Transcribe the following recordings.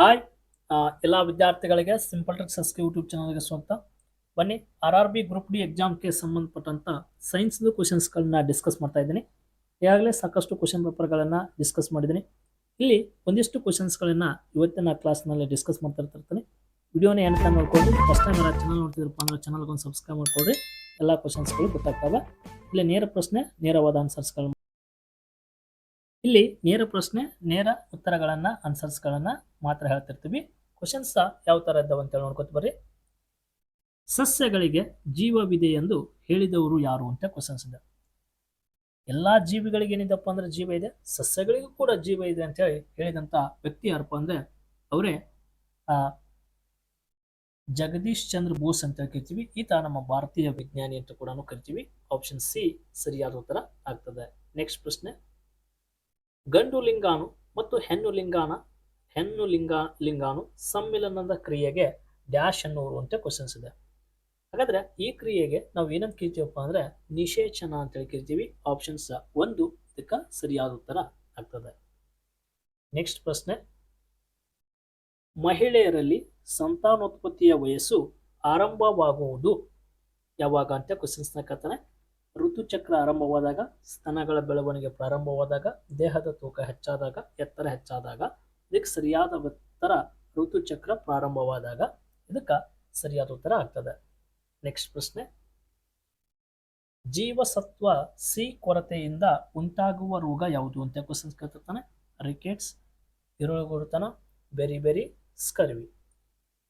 Hi ಎಲ್ಲ ವಿದ್ಯಾರ್ಥಿಗಳಿಗೆ simple tricks YouTube ಚಾನಲ್ಗೆ ಸ್ವಾಗತ. ಬನ್ನಿ R R B group D ಎಕ್ಸಾಮ್ಗೆ ಸಂಬಂಧಪಟ್ಟಂಥ ಸೈನ್ಸ್ದು ಕ್ವಶನ್ಸ್ಗಳನ್ನ ಡಿಸ್ಕಸ್ ಮಾಡ್ತಾ ಇದ್ದೀನಿ. ಈಗಾಗಲೇ ಸಾಕಷ್ಟು ಕ್ವಶನ್ ಪೇಪರ್ಗಳನ್ನು ಡಿಸ್ಕಸ್ ಮಾಡಿದ್ದೀನಿ. ಇಲ್ಲಿ ಒಂದಿಷ್ಟು ಕ್ವಶನ್ಸ್ಗಳನ್ನು ಇವತ್ತಿನ ಕ್ಲಾಸ್ನಲ್ಲಿ ಡಿಸ್ಕಸ್ ಮಾಡ್ತಾ ಇರ್ತಿರ್ತೀನಿ ವಿಡಿಯೋನ ಏನಂತ ನೋಡ್ಕೊಂಡು ಫಸ್ಟ್ ಟೈಮ್ ಎಲ್ಲ ಚಾನಲ್ ನೋಡ್ತಿದ್ರಪ್ಪ ಅಂದ್ರೆ ಚಾನಲ್ಗೊಂದು ಸಬ್ಸ್ಕ್ರೈಬ್ ಮಾಡ್ಕೊಡ್ರಿ ಎಲ್ಲ ಕ್ವಶನ್ಸ್ಗಳು ಗೊತ್ತಾಗ್ತವೆ. ಇಲ್ಲಿ ನೇರ ಪ್ರಶ್ನೆ, ನೇರವಾದ ಆನ್ಸರ್ಸ್ಗಳು ಇಲ್ಲಿ ನೇರ ಪ್ರಶ್ನೆ, ನೇರ ಉತ್ತರಗಳನ್ನ ಆನ್ಸರ್ಸ್ಗಳನ್ನ ಮಾತ್ರ ಹೇಳ್ತಿರ್ತೀವಿ. ಕ್ವಶನ್ಸ್ ಯಾವ ತರ ಇದ್ದಾವೆ ಅಂತ ನೋಡ್ಕೊತ ಬರ್ರಿ. ಸಸ್ಯಗಳಿಗೆ ಜೀವವಿದೆ ಎಂದು ಹೇಳಿದವರು ಯಾರು ಅಂತ ಕ್ವಶನ್ಸ್ ಇದೆ. ಎಲ್ಲಾ ಜೀವಿಗಳಿಗೆ ಏನಿದಪ್ಪ ಅಂದ್ರೆ ಜೀವ ಇದೆ, ಸಸ್ಯಗಳಿಗೂ ಕೂಡ ಜೀವ ಇದೆ ಅಂತ ಹೇಳಿ ಹೇಳಿದಂತ ವ್ಯಕ್ತಿ ಯಾರಪ್ಪ ಅಂದ್ರೆ ಅವರೇ, ಆ, ಜಗದೀಶ್ ಚಂದ್ರ ಬೋಸ್ ಅಂತ ಕರಿತೀವಿ. ಈತ ನಮ್ಮ ಭಾರತೀಯ ವಿಜ್ಞಾನಿ ಅಂತ ಕೂಡ ಕರಿತೀವಿ. ಆಪ್ಷನ್ ಸಿ ಸರಿಯಾದ ಉತ್ತರ ಆಗ್ತದೆ. ನೆಕ್ಸ್ಟ್ ಪ್ರಶ್ನೆ. ಗಂಡು ಲಿಂಗಾಣು ಮತ್ತು ಹೆಣ್ಣು ಲಿಂಗಾಣ ಹೆಣ್ಣು ಲಿಂಗ ಲಿಂಗಾಣು ಸಮ್ಮಿಲನದ ಕ್ರಿಯೆಗೆ ಡ್ಯಾಶ್ ಅನ್ನು ಅಂತ ಕ್ವಶನ್ಸ್ ಇದೆ. ಹಾಗಾದ್ರೆ ಈ ಕ್ರಿಯೆಗೆ ನಾವು ಏನಂತ ಕರಿತೀವಪ್ಪ ಅಂದ್ರೆ ನಿಷೇಚನ ಅಂತ ಹೇಳಿ ಕೇಳ್ತೀವಿ ಆಪ್ಷನ್ಸ್ ಒಂದು, ಇದಕ್ಕೆ ಸರಿಯಾದ ಉತ್ತರ ಆಗ್ತದೆ. ನೆಕ್ಸ್ಟ್ ಪ್ರಶ್ನೆ. ಮಹಿಳೆಯರಲ್ಲಿ ಸಂತಾನೋತ್ಪತ್ತಿಯ ವಯಸ್ಸು ಆರಂಭವಾಗುವುದು ಯಾವಾಗ ಅಂತ ಕ್ವಶನ್ಸ್ನ ಕತ್ತಾನೆ ಋತುಚಕ್ರ ಆರಂಭವಾದಾಗ, ಸ್ತನಗಳ ಬೆಳವಣಿಗೆ ಪ್ರಾರಂಭವಾದಾಗ, ದೇಹದ ತೂಕ ಹೆಚ್ಚಾದಾಗ, ಎತ್ತರ ಹೆಚ್ಚಾದಾಗ, ಇದಕ್ಕೆ ಸರಿಯಾದ ಉತ್ತರ ಋತುಚಕ್ರ ಪ್ರಾರಂಭವಾದಾಗ ಇದಕ್ಕೆ ಸರಿಯಾದ ಉತ್ತರ ಆಗ್ತದೆ. ನೆಕ್ಸ್ಟ್ ಪ್ರಶ್ನೆ. ಜೀವಸತ್ವ ಸಿ ಕೊರತೆಯಿಂದ ಉಂಟಾಗುವ ರೋಗ ಯಾವುದು ಅಂತ ಕ್ವಶನ್ಸ್ ಕೇಳ್ತಿರ್ತಾನೆ. ರಿಕೆಟ್ಸ್ ಇರುಳುಗುರುತನ ಬೆರಿ ಬೆರಿ ಸ್ಕರ್ವಿ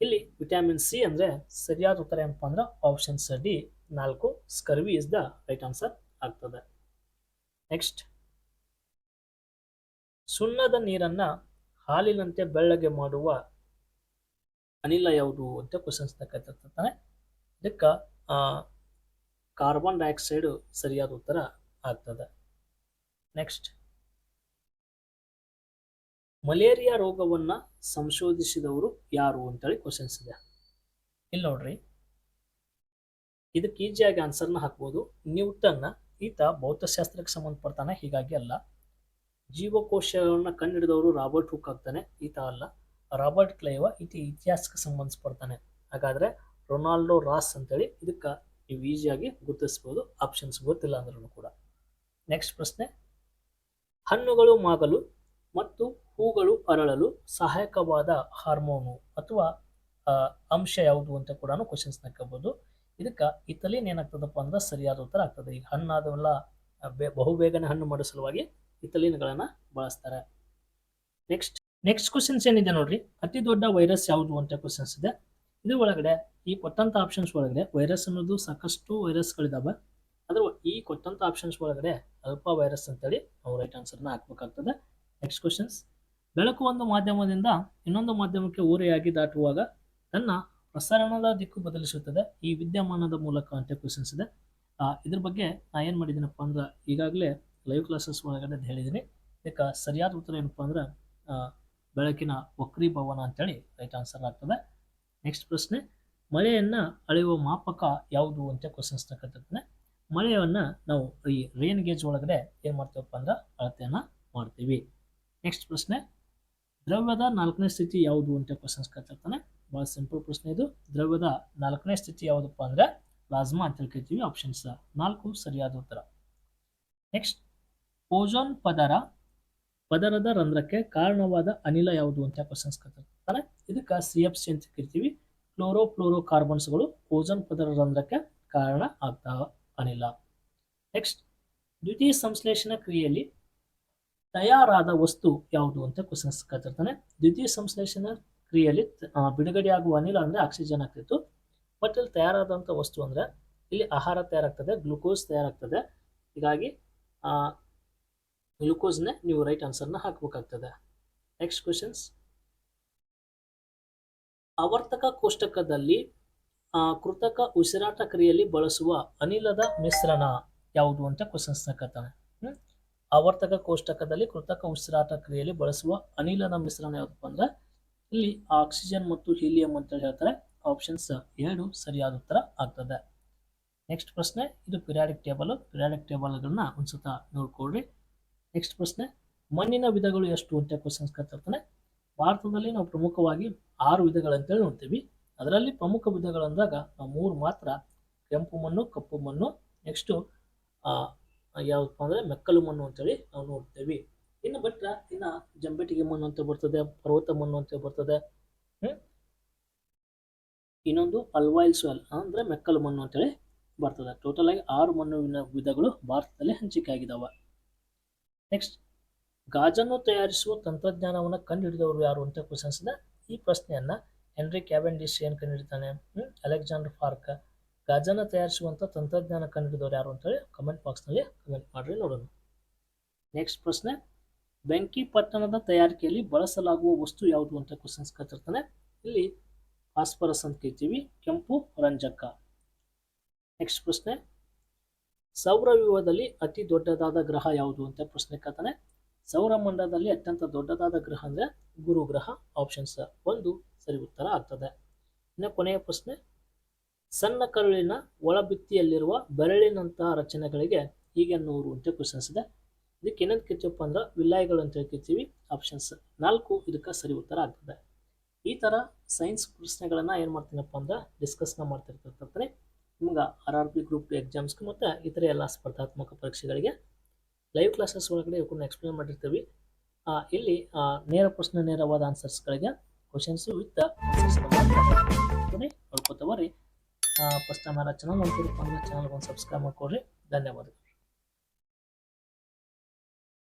ಇಲ್ಲಿ ವಿಟಮಿನ್ ಸಿ ಅಂದ್ರೆ ಸರಿಯಾದ ಉತ್ತರ ಏನಪ್ಪ ಅಂದ್ರೆ ಆಪ್ಷನ್ಸ್ ಡಿ ನಾಲ್ಕು scurvy is the right answer ಆಗ್ತದೆ. ನೆಕ್ಸ್ಟ್ ಸುಣ್ಣದ ನೀರನ್ನ ಹಾಲಿನಂತೆ ಬೆಳ್ಳಗೆ ಮಾಡುವ ಅನಿಲ ಯಾವುದು ಅಂತ ಕ್ವಶನ್ಸ್ ಕೇಳ್ತಿರ್ತಾನೆ. ಇದಕ್ಕೆ ಕಾರ್ಬನ್ ಡೈಆಕ್ಸೈಡ್ ಸರಿಯಾದ ಉತ್ತರ ಆಗ್ತದೆ. ನೆಕ್ಸ್ಟ್ ಮಲೇರಿಯಾ ರೋಗವನ್ನ ಸಂಶೋಧಿಸಿದವರು ಯಾರು ಅಂತೇಳಿ ಕ್ವಶನ್ಸ್ ಇದೆ. ಇಲ್ಲಿ ನೋಡ್ರಿ. ಇದಕ್ಕೆ ಈಸಿಯಾಗಿ ಆನ್ಸರ್ನ ಹಾಕ್ಬೋದು. ನ್ಯೂಟನ್ನ ಈತ ಭೌತಶಾಸ್ತ್ರಕ್ಕೆ ಸಂಬಂಧಪಡ್ತಾನೆ. ಹೀಗಾಗಿ ಅಲ್ಲ. ಜೀವಕೋಶಗಳನ್ನ ಕಂಡುಹಿಡಿದವರು ರಾಬರ್ಟ್ ಹುಕ್ ಆಗ್ತಾನೆ. ಈತ ಅಲ್ಲ. ರಾಬರ್ಟ್ ಕ್ಲೈವ ಈತ ಇತಿಹಾಸಕ್ಕೆ ಸಂಬಂಧಪಡ್ತಾನೆ. ಹಾಗಾದ್ರೆ ರೊನಾಲ್ಡೋ ರಾಸ್ ಅಂತೇಳಿ ಇದಕ್ಕೆ ನೀವು ಈಸಿಯಾಗಿ ಗುರುತಿಸ್ಬೋದು. ಆಪ್ಷನ್ಸ್ ಗೊತ್ತಿಲ್ಲ ಅಂದ್ರೂ ಕೂಡ. ನೆಕ್ಸ್ಟ್ ಪ್ರಶ್ನೆ. ಹಣ್ಣುಗಳು ಮಾಗಲು ಮತ್ತು ಹೂಗಳು ಅರಳಲು ಸಹಾಯಕವಾದ ಹಾರ್ಮೋನು ಅಥವಾ ಅಂಶ ಯಾವುದು ಅಂತ ಕೂಡ ಕ್ವಶನ್ಸ್ ಹಾಕಬಹುದು ಇದಕ್ಕೆ ಇತಲಿನ್ ಏನಾಗ್ತದಪ್ಪ ಅಂದ್ರೆ ಸರಿಯಾದ ಉತ್ತರ ಆಗ್ತದೆ. ಈಗ ಹಣ್ಣು ಆದವೆಲ್ಲ ಬೇ- ಬಹುಬೇಗನೆ ಹಣ್ಣು ಮಾಡೋ ಸಲುವಾಗಿ ಹಿತ್ತಲಿನಗಳನ್ನ ಬಳಸ್ತಾರೆ. ನೆಕ್ಸ್ಟ್ ನೆಕ್ಸ್ಟ್ ಕ್ವಶನ್ಸ್ ಏನಿದೆ ನೋಡ್ರಿ? ಅತಿ ದೊಡ್ಡ ವೈರಸ್ ಯಾವುದು ಅಂತ ಕ್ವಶನ್ಸ್ ಇದೆ. ಇದ್ರ ಒಳಗಡೆ ಈ ಕೊಟ್ಟಂತ ಆಪ್ಷನ್ಸ್ ಒಳಗಡೆ ವೈರಸ್ ಅನ್ನೋದು ಸಾಕಷ್ಟು ವೈರಸ್ಗಳಿದಾವೆ ಅದ್ರ ಈ ಕೊಟ್ಟಂತ ಆಪ್ಷನ್ಸ್ ಒಳಗಡೆ ಅಲ್ಪ ವೈರಸ್ ಅಂತೇಳಿ ನಾವು ರೈಟ್ ಆನ್ಸರ್ನ ಹಾಕ್ಬೇಕಾಗ್ತದೆ. ನೆಕ್ಸ್ಟ್ ಕ್ವಶನ್ಸ್ ಬೆಳಕು ಒಂದು ಮಾಧ್ಯಮದಿಂದ ಇನ್ನೊಂದು ಮಾಧ್ಯಮಕ್ಕೆ ಊರೆಯಾಗಿ ದಾಟುವಾಗ ತನ್ನ ಪ್ರಸರಣದ ದಿಕ್ಕು ಬದಲಿಸುತ್ತದೆ. ಈ ವಿದ್ಯಮಾನದ ಮೂಲಕ ಅಂತ ಕ್ವಶನ್ಸ್ ಇದೆ. ಇದ್ರ ಬಗ್ಗೆ ನಾ ಏನು ಮಾಡಿದ್ದೀನಪ್ಪ ಅಂದ್ರೆ ಈಗಾಗಲೇ ಲೈವ್ ಕ್ಲಾಸಸ್ ಒಳಗಡೆ ಅದ್ ಹೇಳಿದ್ದೀನಿ ಇದಕ್ಕೆ ಸರಿಯಾದ ಉತ್ತರ ಏನಪ್ಪ ಅಂದ್ರೆ ಬೆಳಕಿನ ವಕ್ರೀಭವನ ಅಂತೇಳಿ ರೈಟ್ ಆನ್ಸರ್ ಆಗ್ತದೆ. ನೆಕ್ಸ್ಟ್ ಪ್ರಶ್ನೆ, ಮಳೆಯನ್ನ ಅಳೆಯುವ ಮಾಪಕ ಯಾವುದು ಅಂತ ಕ್ವಶನ್ಸ್ ತಗೊಳ್ತಿರ್ತಾನೆ ಮಳೆಯನ್ನ ನಾವು ಈ ರೇನ್ ಗೇಜ್ ಒಳಗಡೆ ಏನು ಮಾಡ್ತೀವಪ್ಪ ಅಂದ್ರೆ ಅಳತೆಯನ್ನು ಮಾಡ್ತೀವಿ. ನೆಕ್ಸ್ಟ್ ಪ್ರಶ್ನೆ, ದ್ರವ್ಯದ ನಾಲ್ಕನೇ ಸ್ಥಿತಿ ಯಾವುದು ಅಂತ ಕ್ವಶನ್ಸ್ ಕೇಳ್ತಿರ್ತಾನೆ. ಭಾಳ ಸಿಂಪಲ್ ಪ್ರಶ್ನೆ ಇದು. ದ್ರವ್ಯದ ನಾಲ್ಕನೇ ಸ್ಥಿತಿ ಯಾವುದಪ್ಪ ಅಂದ್ರೆ ಪ್ಲಾಸ್ಮಾ ಅಂತ ಹೇಳ್ಕೊಳ್ತೀವಿ ಆಪ್ಷನ್ಸ್ ನಾಲ್ಕು ಸರಿಯಾದ ಉತ್ತರ. ನೆಕ್ಸ್ಟ್ ಓಜೋನ್ ಪದರ, ಪದರದ ರಂಧ್ರಕ್ಕೆ ಕಾರಣವಾದ ಅನಿಲ ಯಾವುದು ಅಂತ ಕ್ವಶನ್ಸ್ ಕೇಳ್ತಾರೆ. ಇದಕ್ಕೆ ಸಿ ಎಫ್ ಸಿ ಅಂತ ಕರಿತೀವಿ. ಕ್ಲೋರೋ ಫ್ಲೋರೋ ಕಾರ್ಬನ್ಸ್ಗಳು ಓಜೋನ್ ಪದರ ರಂಧ್ರಕ್ಕೆ ಕಾರಣ ಆಗ್ತಾ ಅನಿಲ. ನೆಕ್ಸ್ಟ್ ದ್ವಿತೀಯ ಸಂಶ್ಲೇಷಣ ಕ್ರಿಯೆಯಲ್ಲಿ ತಯಾರಾದ ವಸ್ತು ಯಾವುದು ಅಂತ ಕ್ವಶನ್ಸ್ ಕೇಳ್ತಿರ್ತಾನೆ ದ್ವಿತೀಯ ಸಂಶ್ಲೇಷಣಾ ಕ್ರಿಯೆಯಲ್ಲಿ ಬಿಡುಗಡೆ ಬಿಡುಗಡೆಯಾಗುವ ಅನಿಲ ಅಂದ್ರೆ ಆಕ್ಸಿಜನ್ ಆಗ್ತಿತ್ತು. ಬಟ್ ಇಲ್ಲಿ ತಯಾರಾದಂಥ ವಸ್ತು ಅಂದ್ರೆ ಇಲ್ಲಿ ಆಹಾರ ತಯಾರಾಗ್ತದೆ ಗ್ಲುಕೋಸ್ ತಯಾರಾಗ್ತದೆ. ಹೀಗಾಗಿ ಗ್ಲುಕೋಸ್ನೇ ನೀವು ರೈಟ್ ಆನ್ಸರ್ನ ಹಾಕಬೇಕಾಗ್ತದೆ. ನೆಕ್ಸ್ಟ್ ಕ್ವಶನ್ಸ್ ಆವರ್ತಕ ಕೋಷ್ಟಕದಲ್ಲಿ ಕೃತಕ ಉಸಿರಾಟ ಕ್ರಿಯೆಯಲ್ಲಿ ಬಳಸುವ ಅನಿಲದ ಮಿಶ್ರಣ ಯಾವುದು ಅಂತ ಕ್ವಶನ್ಸ್ ಹ್ಮ್? ಆವರ್ತಕ ಕೋಷ್ಟಕದಲ್ಲಿ ಕೃತಕ ಉಸಿರಾಟ ಕ್ರಿಯೆಯಲ್ಲಿ ಬಳಸುವ ಅನಿಲದ ಮಿಶ್ರಣ ಯಾವುದಪ್ಪ ಅಂದ್ರೆ ಇಲ್ಲಿ ಆಕ್ಸಿಜನ್ ಮತ್ತು ಹೀಲಿಯಂ ಅಂತ ಹೇಳ್ತಾರೆ. ಆಪ್ಷನ್ಸ್ ಎರಡು ಸರಿಯಾದ ಉತ್ತರ ಆಗ್ತದೆ. ನೆಕ್ಸ್ಟ್ ಪ್ರಶ್ನೆ, ಇದು ಪಿರಿಯಾಡಿಕ್ ಟೇಬಲ್ ಪಿರಿಯಾಡಿಕ್ ಟೇಬಲ್ಗಳನ್ನ ಒಂದ್ಸತ ನೋಡ್ಕೊಳ್ರಿ. ನೆಕ್ಸ್ಟ್ ಪ್ರಶ್ನೆ, ಮಣ್ಣಿನ ವಿಧಗಳು ಎಷ್ಟು ಅಂತ ಕ್ವಶನ್ಸ್ ಕೇಳ್ತಿರ್ತಾನೆ ಭಾರತದಲ್ಲಿ ನಾವು ಪ್ರಮುಖವಾಗಿ ಆರು ವಿಧಗಳಂತೇಳಿ ನೋಡ್ತೀವಿ. ಅದರಲ್ಲಿ ಪ್ರಮುಖ ವಿಧಗಳಂದಾಗ ನಾವು ಮೂರು ಮಾತ್ರ. ಕೆಂಪು ಮಣ್ಣು, ಕಪ್ಪು ಮಣ್ಣು ನೆಕ್ಸ್ಟು ಯಾವುದಪ್ಪ ಅಂದರೆ ಮೆಕ್ಕಲು ಮಣ್ಣು ಅಂತೇಳಿ ನಾವು ನೋಡ್ತೇವೆ. ಇನ್ನು ಬಿಟ್ರೆ ಇನ್ನು ಜಂಬೆಟಿಗೆ ಮಣ್ಣು ಅಂತ ಬರ್ತದೆ, ಪರ್ವತ ಮಣ್ಣು ಅಂತ ಬರ್ತದೆ? ಇನ್ನೊಂದು ಅಲ್ವಾಯಿಲ್ ಸಾಯಿಲ್ ಅಂದರೆ ಮೆಕ್ಕಲು ಮಣ್ಣು ಅಂತೇಳಿ ಬರ್ತದೆ. ಟೋಟಲ್ ಆಗಿ ಆರು ಮಣ್ಣುವಿನ ವಿಧಗಳು ಭಾರತದಲ್ಲಿ ಹಂಚಿಕೆ ಆಗಿದಾವೆ. ನೆಕ್ಸ್ಟ್ ಗಾಜನ್ನು ತಯಾರಿಸುವ ತಂತ್ರಜ್ಞಾನವನ್ನು ಕಂಡುಹಿಡಿದವರು ಯಾರು ಅಂತ ಕ್ವಶನ್ಸ್ ಈ ಪ್ರಶ್ನೆಯನ್ನ ಹೆನ್ರಿ ಕ್ಯಾವೆಂಡಿಶ್ ಏನು ಕಂಡುಹಿಡಿತಾನೆ? ಅಲೆಕ್ಸಾಂಡರ್ ಫಾರ್ಕ್ ಗಾಜನ್ನು ತಯಾರಿಸುವಂಥ ತಂತ್ರಜ್ಞಾನ ಕಂಡುಹಿಡಿದವರು ಯಾರು ಅಂತೇಳಿ ಕಮೆಂಟ್ ಬಾಕ್ಸ್ನಲ್ಲಿ ಕಮೆಂಟ್ ಮಾಡಿರಿ ನೋಡೋಣ. ನೆಕ್ಸ್ಟ್ ಪ್ರಶ್ನೆ ಬೆಂಕಿ ಪಟ್ಟಣದ ತಯಾರಿಕೆಯಲ್ಲಿ ಬಳಸಲಾಗುವ ವಸ್ತು ಯಾವುದು ಅಂತ ಕ್ವಶನ್ಸ್ ಕೇಳ್ತಿರ್ತಾನೆ ಇಲ್ಲಿ ಫಾಸ್ಫರಸ್ ಅಂತ ಕೇಳ್ತೀವಿ, ಕೆಂಪು ರಂಜಕ. ನೆಕ್ಸ್ಟ್ ಪ್ರಶ್ನೆ. ಸೌರವ್ಯೂಹದಲ್ಲಿ ಅತಿ ದೊಡ್ಡದಾದ ಗ್ರಹ ಯಾವುದು ಅಂತ ಪ್ರಶ್ನೆ ಕೇಳ್ತಾನೆ ಸೌರಮಂಡಲದಲ್ಲಿ ಅತ್ಯಂತ ದೊಡ್ಡದಾದ ಗ್ರಹ ಅಂದ್ರೆ ಗುರು ಗ್ರಹ ಆಪ್ಷನ್ಸ್ ಒಂದು ಸರಿ ಉತ್ತರ ಆಗ್ತದೆ. ಇನ್ನು ಕೊನೆಯ ಪ್ರಶ್ನೆ. ಸಣ್ಣ ಕರುಳಿನ ಒಳಭಿತ್ತಿಯಲ್ಲಿರುವ ಬೆರಳಿನಂತಹ ರಚನೆಗಳಿಗೆ ಹೀಗೆ ನೂರು ಅಂತ ಕ್ವಶನ್ಸ್ ಇದೆ. ಇದಕ್ಕೆ ಏನಂತ ಕರಿತೀವಪ್ಪ ಅಂದ್ರೆ ವಿಲಾಯಗಳು ಅಂತ ಕರಿತೀವಿ ಆಪ್ಷನ್ಸ್ ನಾಲ್ಕು ಇದಕ್ಕೆ ಸರಿ ಉತ್ತರ ಆಗ್ತದೆ. ಈ ಥರ ಸೈನ್ಸ್ ಪ್ರಶ್ನೆಗಳನ್ನು ಏನು ಮಾಡ್ತೀನಪ್ಪ ಅಂದ್ರೆ ಡಿಸ್ಕಸ್ನ ಮಾಡ್ತಿರ್ತಕ್ಕಂಥ ನಿಮ್ಗೆ ಆರ್ ಆರ್ ಪಿ ಗ್ರೂಪ್ ಎಕ್ಸಾಮ್ಸ್ಗೆ ಮತ್ತು ಇತರ ಎಲ್ಲ ಸ್ಪರ್ಧಾತ್ಮಕ ಪರೀಕ್ಷೆಗಳಿಗೆ ಲೈವ್ ಕ್ಲಾಸಸ್ ಒಳಗಡೆ ಇವಕ್ಕನ್ನು ಎಕ್ಸ್ಪ್ಲೇನ್ ಮಾಡಿರ್ತೀವಿ. ಇಲ್ಲಿ ನೇರ ಪ್ರಶ್ನೆ, ನೇರವಾದ ಆನ್ಸರ್ಸ್ಗಳಿಗೆ ಕ್ವಶನ್ಸು ವಿತ್ ನೋಡ್ಕೋತ ಬರ್ರಿ. ಫಸ್ಟ್ ಟೈಮ್ ಯಾರ ಚಾನಲ್ ಚಾನಲ್ಗೆ ಒಂದು ಸಬ್ಸ್ಕ್ರೈಬ್ ಮಾಡ್ಕೊಡ್ರಿ. ಧನ್ಯವಾದ